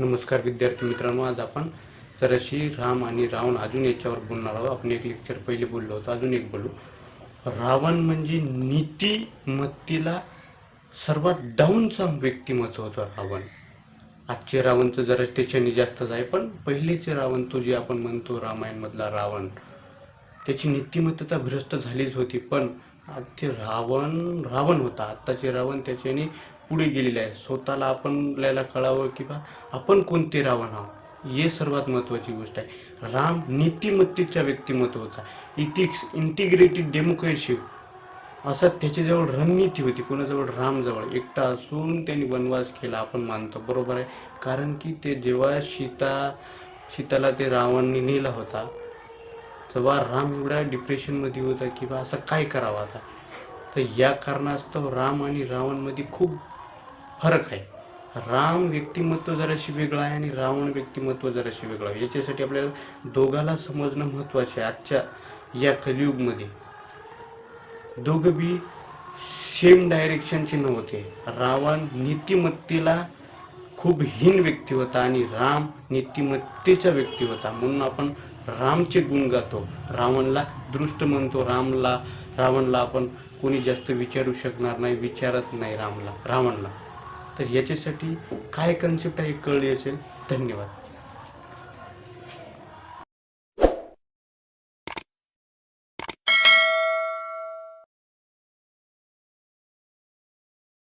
नमस्कार विद्यार्थी मित्रांनो आज आपण जराशी राम आणि रावण अजून याच्यावर बोलणार आहोत. आपण एक लेक्चर पहिले बोललो होतो अजून एक बोलू. रावण म्हणजे नीतिमत्तेला सर्वात डाऊनचा व्यक्तिमत्व होतं रावण. आजचे रावणचं जरा त्याच्याने जास्तच आहे पण पहिलेचे रावण तो जे आपण म्हणतो रामायणमधला रावण त्याची नीतिमत्ता भ्रष्ट झालीच होती. पण आजचे रावण रावण होता. आत्ताचे रावण त्याच्याने पुढे गेलेले आहे स्वतःला आपल्याला कळावं की बा आपण कोणते रावण आहोत हे सर्वात महत्वाची गोष्ट आहे. राम नीतिमत्तेच्या व्यक्तिमत्वाचा इथिक्स इंटिग्रेटेड डेमोक्रेसी असं त्याच्याजवळ रणनीती होती. कोणाजवळ? रामजवळ. एकटा असून त्यांनी वनवास केला आपण मानतो. बरोबर आहे. कारण की ते जेव्हा सीता सीताला ते रावणने नेला होता तेव्हा राम एवढ्या डिप्रेशनमध्ये होता की बा असं काय करावं आता? तर या कारणास्तव राम आणि रावणमध्ये खूप फरक आहे. राम व्यक्तिमत्व जराशी वेगळं आहे आणि रावण व्यक्तिमत्व जराशी वेगळं आहे. याच्यासाठी आपल्याला दोघाला समजणं महत्त्वाचं आहे आजच्या या कलियुगमध्ये. दोघं बी सेम डायरेक्शनचे नव्हते. रावण नीतिमत्तेला खूप हीन व्यक्ती होता आणि राम नीतिमत्तेचा व्यक्ती होता. म्हणून आपण रामचे गुण गातो. रावणला दृष्ट म्हणतो रामला रावणला आपण कोणी जास्त विचारू शकणार नाही विचारत नाही रामला रावणला. तर याच्यासाठी काय कन्सेप्ट आहे कळली असेल? धन्यवाद.